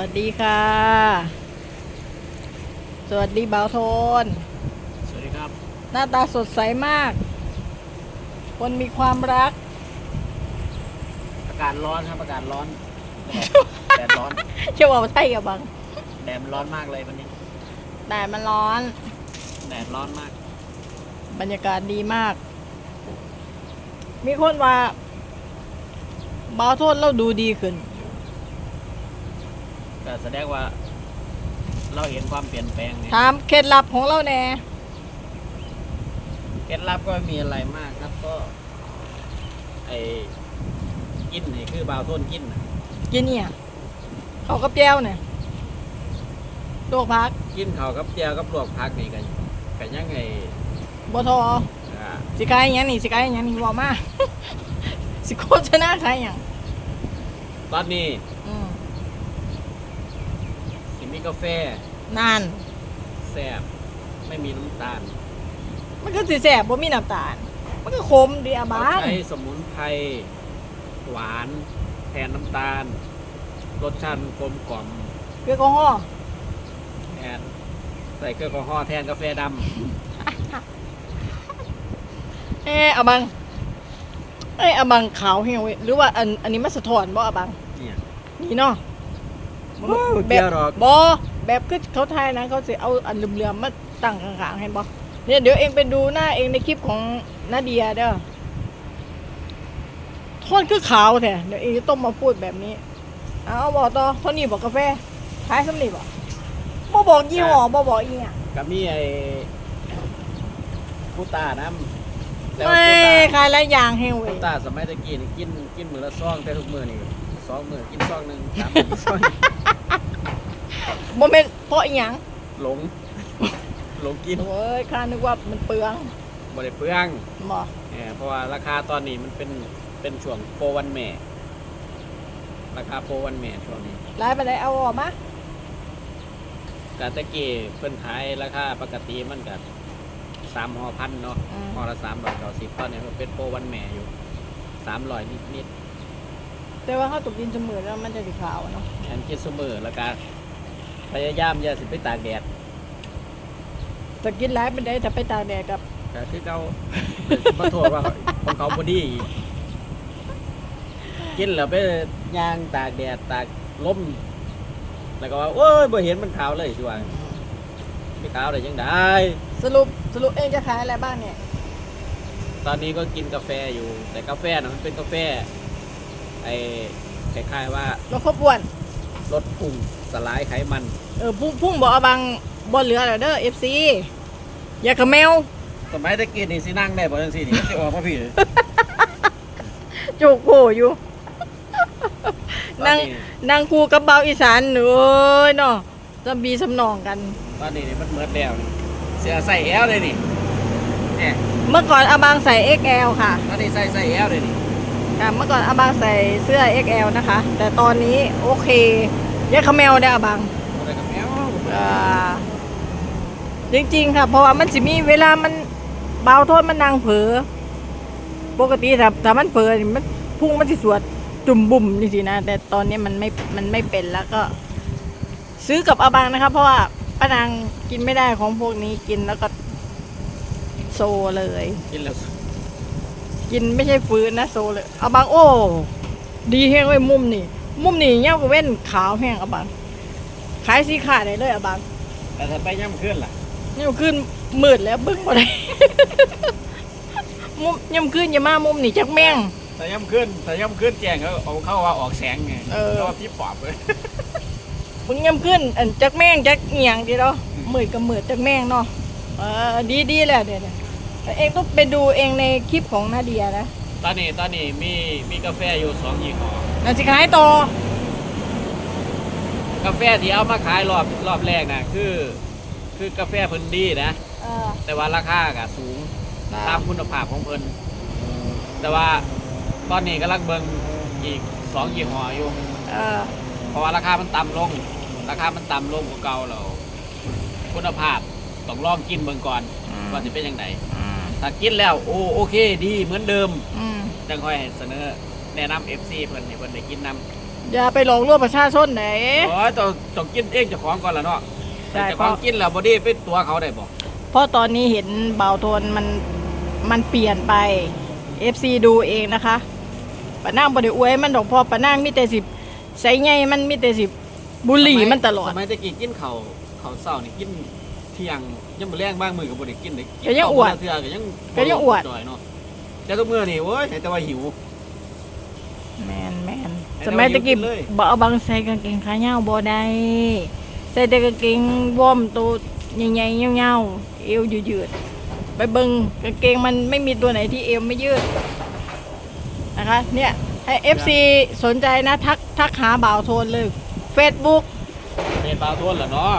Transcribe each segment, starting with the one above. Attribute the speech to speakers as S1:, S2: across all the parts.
S1: วัสดีค่ะ สวัสดีบ่าวโทน
S2: สวัสดีครับ
S1: หน้าตาสดใสมาก คนมีความรัก
S2: อากาศร้อนครับอากาศร้อน แดดร้อน
S1: เชื่อว่าใช่กับบัง
S2: แดดมันร้อนมากเลยวันนี้
S1: แดดมันร้อน
S2: แดดร้อนมาก
S1: บรรยากาศดีมาก มีคนว่าบ่าวโทนเราดูดีขึ้น
S2: ก็แสดงว่า เราเห็นความเปลี่ยนแปลงไง
S1: ถามเคล็ดลับของเราแน่
S2: เคล็ดลับก็ไม่มีอะไรมากครับก็ไอ้กินนี่คือบาวต้นกินน่ะ
S1: กินเนี่ยเขากับแก้วเนี่ยลวกพัก
S2: กินเขาวกับเจียวกับลวกผักนี่กันกันยังไง
S1: บทอ
S2: อ่า
S1: สิกายอหยังนี่สิกายอหยังนี่บอกมา สิโคชนะใครอหย่าง
S2: ตอนนี้
S1: อืม
S2: สิมี กาแฟ
S1: นาน
S2: แซ่บไม่มีน้ำตาล
S1: มันก็สิแสบบ่มีน้ำตาล มันก็ขมดีอะบ้า
S2: เรา
S1: น
S2: ใช้สมุนไพรหวานแทนน้ำตาล รสชาติมันกลมกล่อม
S1: เกลือแอลกอฮอล์
S2: แทนใส่เครื่องแอลกอฮอล์แทนกาแฟด
S1: เอ้อะบังเอ้ยอะบังขาวเหี่ยวเว้ยหรือว่าอันอันนี้มันสะท้อนบ่อะบังำ
S2: เนี่ย
S1: นี่เนาะ
S2: มันบ่เกี่ยวหรอก
S1: บ่แบบคือเขาทายนะเขาสิเอาอันเหลื่อมๆมาตั้งข้างๆเห็นบ่เนี่ยเดี๋ยวเองไปดูหน้าเองในคลิปของนาเดียเด้อโทษคือขาวแท้เดี๋ยวเองจะต้องมาพูดแบบนี้ เอาบอกต่อเท่านี้บอกกาแฟขายสำนีบอกบ่บอกยี่ห้อบ่บอกอีหยัง
S2: กับมีไอ้กูต้าน้ำแต่ว่า
S1: ไม่
S2: กูต้า
S1: ขายหลายอย่างเฮงเว้
S2: กู
S1: ย
S2: ต้าสมัยตะกี้นี่กินกินมือละซองแต่ทุกมือนี่ สองมือกินซองหนึ่งสามมือกินซองหนึ่ง
S1: บ่แม่นเพราะอีหยัง
S2: หลงหลงกิน
S1: โอ้ยข้านึกว่ามันเปลือง
S2: บ่ได้เปลือง
S1: บ่
S2: เออเพราะว่าราคาตอนนี้มันเป็นเป็นช่วงโปรวันแม่ ราคาโปรวันแม่ช่วงนี้
S1: หลายไปได้เอาออกมา
S2: กาตะกี้เพิ่นขายราคาปกติมันก็สามห่อพันเนาะ
S1: อืม
S2: ห่อละสามร้อยเก้าสิบตอนนี้มันเป็นโปรวันแม่อยู่สามร้อยนิดนิด
S1: แต่ว่าเขาตกดินเสมอแล้วมันจะสีขาวเนาะ
S2: ๆแอนคิดเสมอแล้วก็พยายามอย่าสิไปตากแดด
S1: แต่กินหลายไปได้แต่ไปตากแดดกับ
S2: ก็คือเขามาโทษว่าของเขาบอดีอีกกินแล้วไปย่างตากแดดตากลมแล้วก็ว่าโอ้ยบ่เห็นมันขาวเลยสิว่าไม่ขาวได้ยังได้
S1: สรุปสรุปเองจะขายอะไรบ้างเนี่ย
S2: ตอนนี้ก็กินกาแฟอยู่ แต่กาแฟนะมันเป็นกาแฟ ไอ้คล้ายๆว่า
S1: เราครบอ้วน
S2: ลดพุงสลายไขมัน
S1: เออพุ่งพุ่งบอกเอาบางบนเหลือแล้วเด้อ FC อย่ากระแมว
S2: สมัยตะกี้นี่สินั่งได้บ่จังซี่นี่สิออกมาพี่
S1: จุกโผอยู่
S2: ตอน
S1: นั่ง
S2: นี้
S1: นั่งคู่กับเบาอีสานเอ้ยเนาะจำบีสำนองกัน
S2: ตอนนี้นี่มันเหมือนแล้วนี่เสียใส่แอลเลยนี่เนี่ย
S1: เมื่อก่อนอาบางใส่ XL ค่ะ
S2: ตอนนี้ใส่ใส่แอลเลยนี่
S1: ค่ะ เมื่อก่อนอาบางใส่เสื้อ XL นะคะ แต่ตอนนี้โอเคอย่ากระแมวได้อาบาง
S2: อะไรกับแอล
S1: อ่าจริงๆ ค่ะ เพราะว่ามันสิมีเวลามันเบาโทษมันนางเผลอปกติถ้าถ้ามันเผลอนี่มันพุ่งมันสิสวดจุ่มบุ่มนี่สินะ แต่ตอนนี้มันไม่มันไม่เป็นแล้วก็ ซื้อกับอาบังนะคะ เพราะว่าป้านางกินไม่ได้ของพวกนี้กินแล้วก็โซเลย
S2: กินแล้ว
S1: กินไม่ใช่ฟื้นนะโซเลยอาบังโอ้ ดีแห้งเลยมุมนี่ มุมนี่เงี้ยก็เว้นขาวแห้งอาบังขายสีขาดได้เลยอาบัง
S2: แต่ถ้าไปย่ำขึ้นล่ะ
S1: ยามขึ้นมืดแล้วเบิ้งบ่ได้มุมยามขึ้นอย่ามามุมนี่จักแม่ง
S2: แต่ย่ำขึ้นแต่ย่ำขึ้นแจ้งเขาเอาเข้าว่าออกแสงไง
S1: เออ
S2: ก็ว่าพี่ปอบเลย
S1: เบิ้งยามขึ้นอันจักแม่งจักเอียงดีเนาะมืดก็มืดจักแม่งเนาะเออดีดีแหละเดี๋ยว เดี๋ยวเองต้องไปดูเองในคลิปของนาเดียนะ
S2: ตอนนี้ตอนนี้มีมีกาแฟอยู่สองยี่ห้อ
S1: นาสิขายต่อกา
S2: แฟที่เอามาขายรอบรอบแรกนะคือ คือกาแฟเพิ่นดีนะ
S1: เออ
S2: แต่ว่าราคาก็สูงตามคุณภาพของเพิ่นแต่ว่าตอนนี้กำลังเบิ่งอีกสองยี่ห้ออยู่
S1: เออ
S2: เพราะว่าราคามันต่ำลง ราคามันต่ำลงกว่าเก่าแล้วคุณภาพต้องลองกินเบิ่งก่อนว่าจะเป็นยังไง
S1: อืม
S2: ถ้ากินแล้วโอ้โอเคดีเหมือนเดิม
S1: อืม
S2: จังค่อยเสนอแนะนำ FC เพิ่นให้เพิ่นได้กินน
S1: อย่าไปหลอกลวงประชาชนไหน
S2: โอ้ยต้องต้องกินเองเจ้าของก่อนละเนาะ
S1: ใช่
S2: เจ้าของกินแล้วบ่ได้ไปตัวเขาได้บ่
S1: เพราะตอนนี้เห็นเบาโทนมันมันเปลี่ยนไป FC ดูเองนะคะปะนางบ่ได้อวยมันดอกเพอปะนางมีแต่สิบใส่ไงมันมีแต่สิบบุหรี่มันตลอด
S2: สมัยตะกี้กินข้าวข้าวเช้านี่กิน เที่ยงยังบ่แรงบ้างมื้อก็บ่ได้กินได้
S1: ก็ยังอ้วน
S2: เทื่อก็ยัง
S1: ก็ยังอวด
S2: จ่อยเนาะแต่ทุกมื้อนี่โอ้ยแต่ว่าหิว
S1: แมนแมน
S2: ไอ้
S1: สมัยตะกี้
S2: เราอยู่กินเลย
S1: บ่เอาบังใส่กางเกงขายาวบ่ได้ใส่แต่กางเกงวอร์มตัวใหญ่ๆยาวๆเอวยืดๆไปเบิ่งกางเกงมันไม่มีตัวไหนที่เอวไม่ยืดนะคะเนี่ยให้ FC สนใจนะทักทักหาบ่าวโทนเลย Facebook
S2: เป็นบาวโทนล่ะเนาะ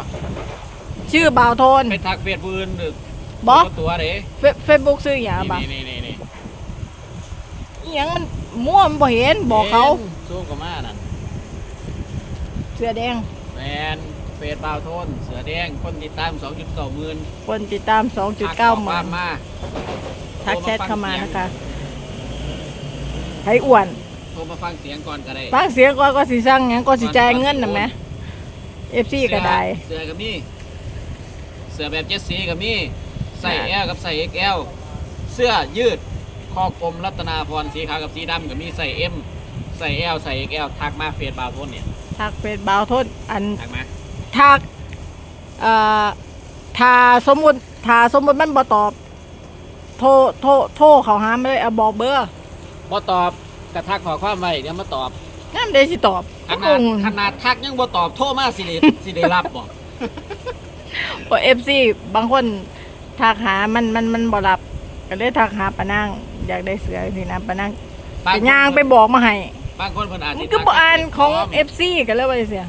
S1: ชื่อบ่าวโทน
S2: ไปทักเฟซผู้อื่นหรือ
S1: บ่
S2: ตัวเด้
S1: เฟซบุ๊กซื้ออย่างบ่
S2: นี่นี่นี่
S1: อหยังมันมั่วมันบ่เห็นบอกเขา
S2: สู้กับมานั่น
S1: เสื้อแดง
S2: แมนเฟซบาวโทนเสือแดงคนติดตาม2.9หมื่น
S1: คนติดตาม2.9หมื่
S2: มานมา
S1: ทักแชทเข้ามานะคะให้อ้วน
S2: โทรมาฟังเสียงก่อนก็ได้
S1: ฟังเสียงก่อนก็สิสั่งหยังก็สิจ่ายเงินน่ะแหม FC ก็ได้
S2: เสือกับมี เสือแบบเจ็ดสีกับมีใส่ L กับใส่ XL เสื้อยืดคอกลมรัตนาพรสีขาวกับสีดำกับมีใส่ M ใส่ L ใส่ XL ทักมาเฟซบาวโทนเนี่ย
S1: ทักเฟซบ่าวโทนอัน
S2: ทักมา
S1: ทักเอ่อถ้าสมมุติถ้าสมมุติมันบ่ตอบ โทรโทรโทรเขาหามาเลยเอาบอกเบอร์
S2: บ่ตอบกระทักขอความไว้เดี๋ยวมาตอบ
S1: นั่นได้สิตอบ
S2: ขนาดขนาดทักยังบ่ตอบโทรมาสิได้สิได้รับบ่
S1: พอ FC บางคนทักหามันมันมันบ่รับก็เลยทักหาปะนางอยากได้เสือสินะปะนาง
S2: บาง
S1: ไป
S2: คน
S1: ย่างไปบอกมาให้
S2: บางคนเพิ่นอาจ
S1: มั
S2: สิ
S1: นก็บ่อ่านของ
S2: ทักไปเพจ
S1: FC กันเลยว่าจังซี่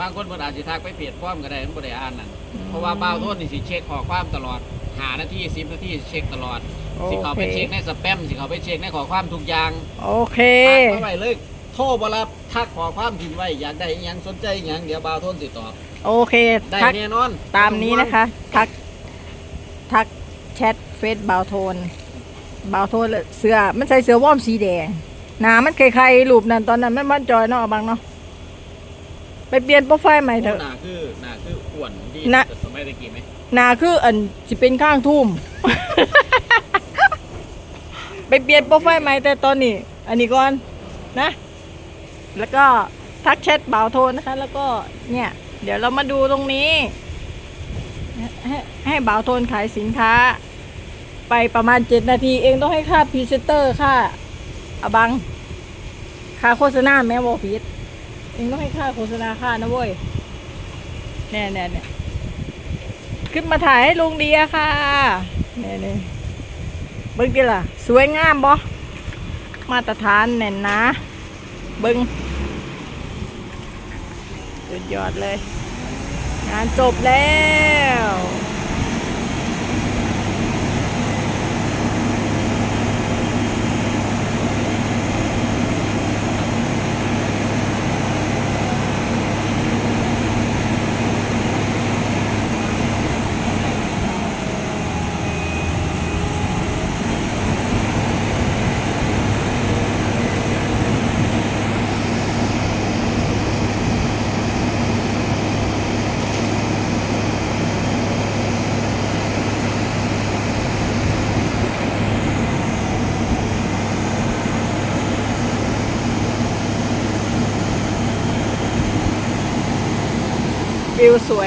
S2: บางคนเพิ่นอาจสิทักไปเพจพร้อมก็ได้มันบ่ได้อ่านนั่นเพราะว่าบ่าวโทษนี่สิเช็คข้อความตลอดหานาที10นาทีเช็คตลอด
S1: โอ
S2: สิเขา
S1: เค
S2: ไปเช็คในสแปมสิเขาไปเช็คในข้อความทุกอย่าง
S1: โอเค
S2: ทักมาไว้เลยโทรบ่รับทักข้อความทิ้งไว้อยากได้อิหยังสนใจอิหยังเดี๋ยวบ่าวโทษสิตอบ
S1: โอเค
S2: ได้
S1: ทัก
S2: แน่นอน
S1: ตามนี้นะคะ ทัก ทักแชทเฟซบาวโทนบาวโทนเสื้อมันใส่เสื้อวอร์มสีแดงหนามันคล้ายๆรูปนั้นตอนนั้นมันมันจอยเนาะเอาบังเนาะไปเปลี่ยนโปรไฟล์ใหม่เถอะ
S2: หน้าคือหน้าคืออ้วนดี
S1: น่ะ
S2: แต่สมัยตะกี้ไหม
S1: หนาคืออันสิเป็นข้างทุ่ม ไปเปลี่ยนโปรไฟล์ใหม่แต่ตอนนี้ อันนี้ก่อนนะ แล้วก็ทักแชทบ่าวโทนนะคะ แล้วก็เนี่ย เดี๋ยวเรามาดูตรงนี้ ให้ให้บ่าวโทนขายสินค้า ไปประมาณเจ็ดนาทีเองต้องให้ค่าพรีเซนเตอร์ค่าอะบัง ค่าโฆษณาแม่วอพีดเองต้องให้ค่าโฆษณาค่านะเว้ยแน่แน่เนี่ยขึ้นมาถ่ายให้ลุงเดียค่ะแน่เนี่ยเบิ้งดิล่ะ สวยงามบ่มาตรฐานแน่นนะ เบิ้ง สุดยอดเลย งานจบแล้ว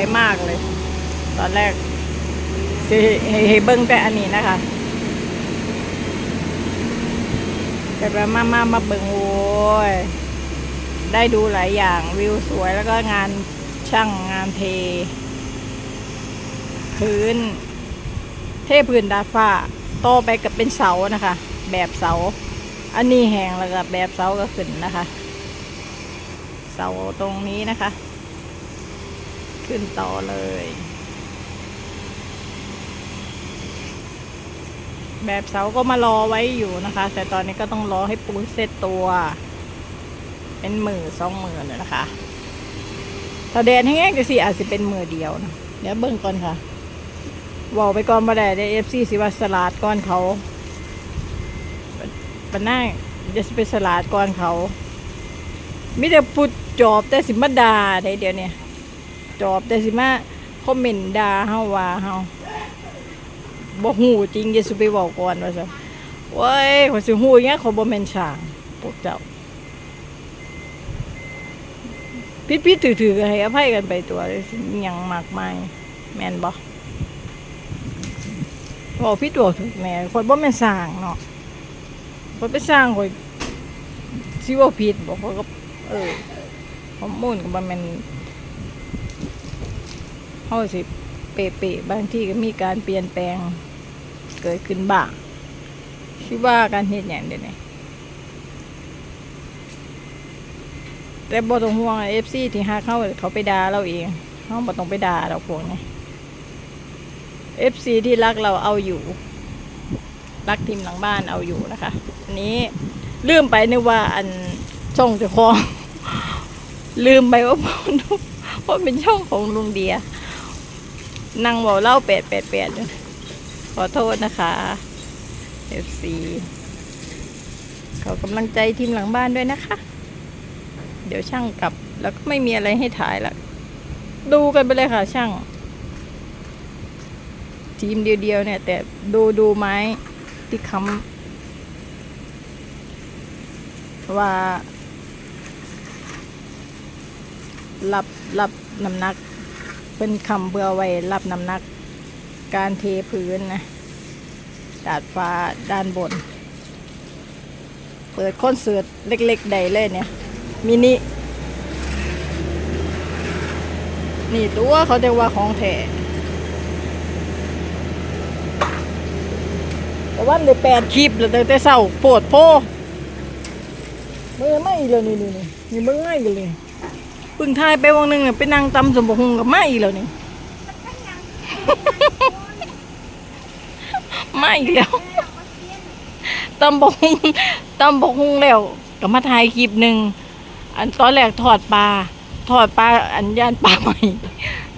S1: วิวสวยมากเลย ตอนแรกสิให้ให้เบิ้งแต่อันนี้นะคะแต่ไปมามามาเบิ้งโว้ยได้ดูหลายอย่างวิวสวยแล้วก็งานช่างงานเท พื้น เทพื้นดาฟ้าโตไปกับเป็นเสานะคะ แบบเสา อันนี้แหงแล้วก็แบบเสาก็ขึ้นนะคะ เสาตรงนี้นะคะ ขึ้นต่อเลย แบบเสาก็มารอไว้อยู่นะคะ แต่ตอนนี้ก็ต้องรอให้ปูนเสร็จตัว เป็นหมื่นสองหมื่นเลยนะคะถ้าแดนแห้งๆจะสิอาจจะเป็นมือเดียวนะเดี๋ยวเบิ่งก่อนค่ะบอกไปก่อนมาได้ได้เอฟซีสิว่าสลัดก่อนเขาปันหน้าจะไปสลัดก่อนเขามีแต่พูดจอบแต่สิมาดาได้เดี๋ยวนี้ จอบ แต่สิมาคอมเมนต์ด่าเฮาว่าเฮาบ่ฮู้จริงอย่าสิไปเว้าก่อนว่าซั่นโอ้ยขอยสิฮู้อีหยังเขาบ่แม่นช่างพวกเจ้าผิดๆถือๆก็ให้อภัยกันไปตัวหยังมากมายแม่นบ่เว้าผิดตัวถูกแม่ข่อยบ่แม่นสร้างเนาะข่อยไปสร้างข่อยสิว้าผิดบ่ข่อยก็เออข้อมูลก็บ่แม่น เฮาสิเป๊ะๆบางที่ก็มีการเปลี่ยนแปลงเกิดขึ้นบ้างคิดว่าการเฮ็ดหยังเดี๋ยวนี้แต่บ่ต้องห่วง FC ที่ฮักเข้าเขาไปด่าเราเองเฮาบ่ต้องไปด่าดอกพวกนี้ FC ที่รักเราเอาอยู่ รักทีมหลังบ้านเอาอยู่นะคะอันนี้ลืมไปนึกว่าอันช่องจ้าของลืมไปว่าเพ่อนุว่าเป็นช่องของลุงเดีย นั่งบอกเล่าแปดแปดแปดขอโทษนะคะ FC ขอกำลังใจทีมหลังบ้านด้วยนะคะ เดี๋ยวช่างกลับแล้วก็ไม่มีอะไรให้ถ่ายละดูกันไปเลยค่ะช่าง ทีมเดียวๆเนี่ย แต่ดูดูไม้ที่ค้ำว่ารับรับน้ำหนัก เป็นคำเบื่อไว้รับน้ำหนัก การเทพื้นนะดาดฟ้าด้านบน เปิดคอนเสิร์ตเล็กๆใดเลยเนี่ย มินิ นี่ตัวเขาจะว่าของแท้แต่วันได้แปดคลิปแล้วตั้งแต่เศร้าโปวดโพมือไม่เลยนี่นี่นี่มือไม่เลย เพึ่งทายไปวันหนึ่งน่ะไปนั่งตำสมบูรณ์กับไม่แล้วนี่ไม่แล้วตำบกฮุงตำบกฮุงแล้วก็มาถ่ายคลิปหนึ่งอันตอนแรกทอดปลาทอดปลาอันย่านปลาใหม่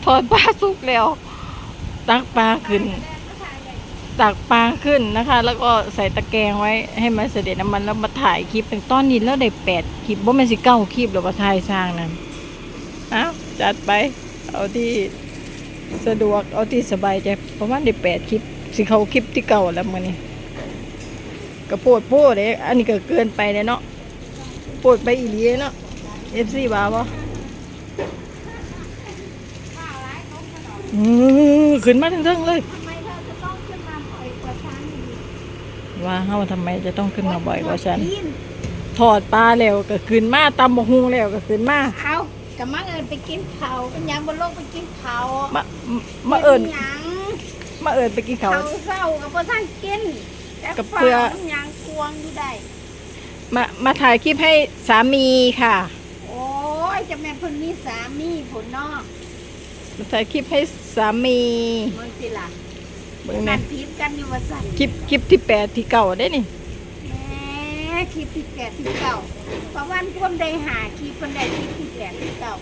S1: ทอดปลาสุกแล้ว ตักปลาขึ้น ตักปลาขึ้นนะคะ แล้วก็ใส่ตะแกรงไว้ให้มันเสด็จน้ำมันแล้วมาถ่ายคลิปเป็นตอนนี้แล้วได้แปดคลิปว่ามันสิเก้าคลิปหรือว่าถ่ายสร้างนั่ นอ้าจัดไป เอาที่สะดวกเอาที่สบายใจปราะมาได้แปดคลิป สิเขาคลิปที่เก่าแล้วมือนี้ก็โปวดโพดเด้อันนี้ก็เกินไปเลยเนาะโปวดไปอีหลีเนาะเอฟซีบาบ่อือขึ้นมาทั้งๆเลย
S3: ทำไมเธองขึ้นมาบ่อยว่า
S1: เฮาทำไมจะต้องขึ้นมาบ่อยกว่าฉัน ถอดปลาแล้วก็ขึ้นมาตำบกฮุงแล้วก็ขึ้นมา
S3: เอา กับมาเอิญไปกินเขาเป็นหยังบนโลกไปกินเขา
S1: มามาเอิญ
S3: ป็นหยัง
S1: มาเอิญไปกิน
S3: เขา
S1: เขาว
S3: เศร้ากับพ่อท่านกินแต่
S1: กับเพื่อ
S3: ฝ้ามันหยังควงอยู่ได้
S1: มามาถ่ายคลิปให้สามีค่ะ
S3: โอ้ยจะแม่นเพิ่นมีสามีผลนอก
S1: มาถ่ายคลิปให้สามี
S3: เมืองสิล่ะ
S1: เบิ่ง
S3: นั
S1: แม่
S3: ดพิมกันอยู่ว่าสั่น
S1: คลิปคลิปที่แปดที่เก่าได้นี่
S3: แห มคลิปที่แปดที่เก่าเพราะวันคนได้หาคลิปคนได้คลิปที่แปดที่เก่า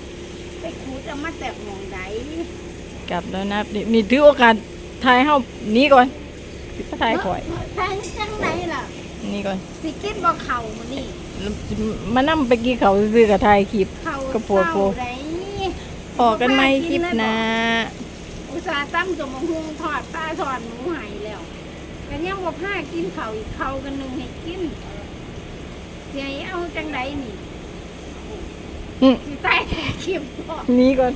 S3: ไปคูดเอามาจากหมองใด
S1: กลับแล้วนะนี่นี่ถือโอกาสถ่ายเฮานี้ก่อนสิมาถ่ายข่อย
S3: ทางจังไหนล่ะ
S1: นี่ก่อน
S3: สิกินบ่เข่ามื้อนี่
S1: แล้วสิมานั่ไปกินเขาวซื้อกับถ่ายคลิป
S3: เข่าก
S1: ระโปรงโปรง
S3: เศร้าได้
S1: พอกันไหมคลิปหนะ
S3: อุตส่าห์ตั้มสมหุงทอดปลาทอดหมูใหายแล้วกันยังบ่พากินข้าวอีกข้าวกันหนึงให้กิน สิให้เอาจังไดนี่
S1: อืม
S3: สิตายแต่คลิปบ่
S1: นี่ก่อน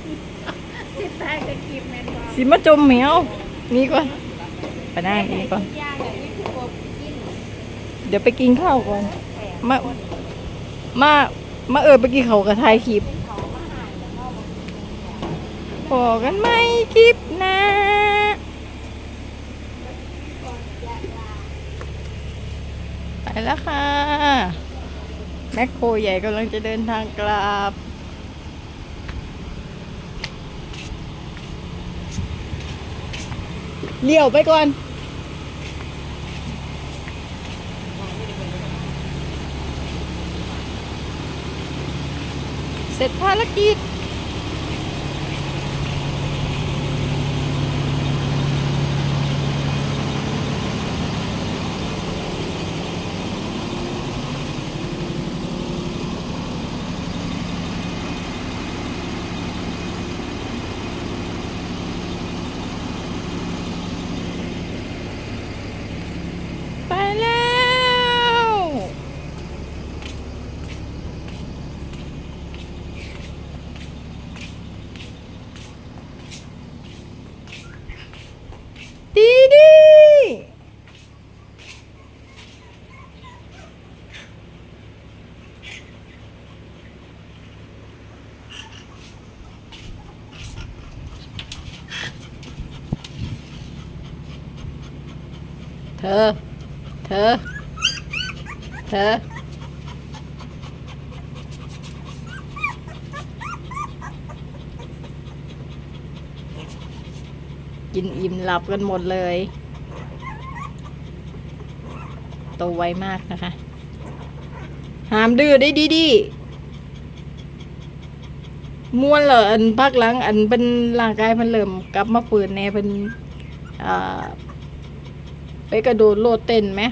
S3: สิตายแต่คลิปแม่นบ่
S1: สิมาจมเหมียวนี่ก่อนไปนั่งนี่ก่อน
S3: ย่างอย่างนี้คือบ่กิน
S1: เดี๋ยวไปกินข้าวก่อน
S3: แปลก
S1: มา มา มาเอิญไปกินเขาวกับถ่ายคลิป
S3: เป็นเขามาหายแล้วเนาะ
S1: พอกันไหมคลิปหนะไปแล้วค่ะ แมคโครใหญ่กำลังจะเดินทางกลับ เลี้ยวไปก่อน เสร็จภารกิจ อ เธอ เธอ กินอิ่มหลับกันหมดเลย โตไวมากนะคะ หามดื้อได้ดีดีๆม้วนเหรออันพักหลังอันเป็นร่างกายมันเริ่มกลับมาเปิดแน่เป็นอ่า ไปกระโดดโลดเต้นไหม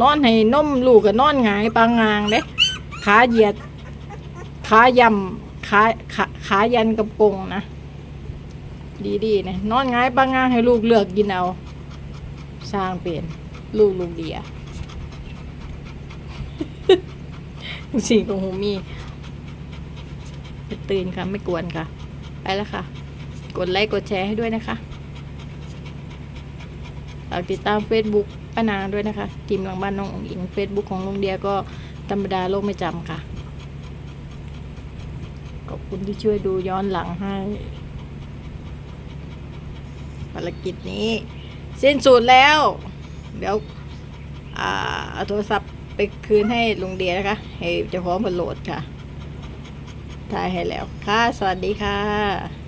S1: นอนให้นมลูกก็นอนหงายปางงางเด้ขาเหยียด ขายำขาขาขายันกับกรงนะ ดีๆนะนอนหงายปางงางให้ลูกเลือกกินเอา สร้างเปลี่ยนลูกลูกเดียสิ่งของหูมีตื่นค่ะ ไม่กวนค่ะ ไปแล้วค่ะ กดไลค์กดแชร์ให้ด้วยนะคะ ฝากติดตาม Facebook ป้านางด้วยนะคะทีมหลังบ้านน้ององอิง Facebook ของลุงเดียก็ธรรมดาโลกไม่จำค่ะ ขอบคุณที่ช่วยดูย้อนหลังให้ ภารกิจนี้ สิ้นสุดแล้ว เดี๋ยวอ่าเอาโทรศัพท์ไปคืนให้ลุงเดียนะคะ ให้เจ้าของมันโหลดค่ะถ่ายให้แล้วค่ะ สวัสดีค่ะ